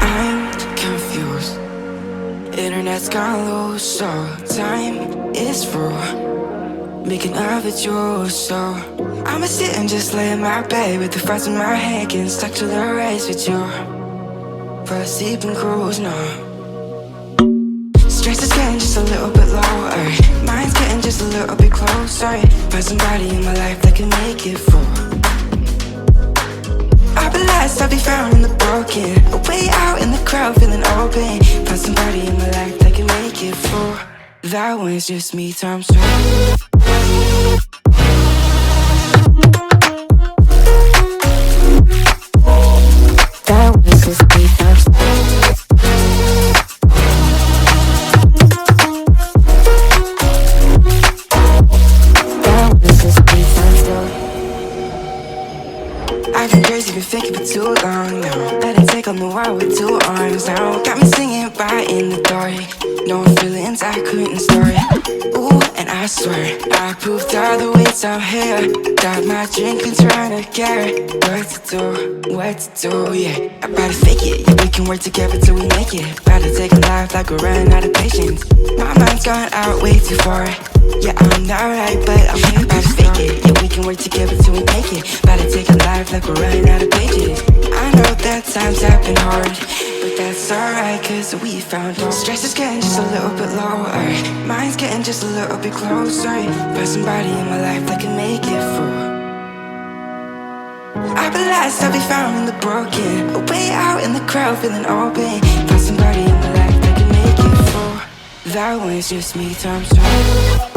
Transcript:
I'm confused. Internet's gone loose, so time is through. Making love with you, so I'ma sit and just lay in my bed with the thoughts in my head, getting stuck to the race with you. For a sleeping cruise, no. Stress is getting just a little bit lower. Mind's getting just a little bit closer. Find somebody in my life that can make it through. I'll be found in the broken A way out in the crowd feeling open. Find somebody in my life that can make it for. That one's just me times 12 thinking for too long now. Let it take on the world with two arms now. Got me singing right in the dark. No feelings I couldn't store. Ooh, and I swear I proved all the ways I'm here. Got my drink and trying to get what to do, what to do, yeah. I better fake it, yeah. We can work together till we make it. Better take a life like we're running out of patience. My mind's gone out way too far. Yeah, I'm not right, but I'm here. Better fake it, yeah. We can work together till we make it. Better take a life like we're running out of pages. I know that times have been hard, but that's alright, cause we found home. Stress is getting just a little bit lower. Mine's getting just a little bit closer. Find somebody in my life that can make it through. Be lost, I'll be found in the broken. Way out in the crowd, feeling open. Find somebody in my life that can make it through. That one's just me, times two.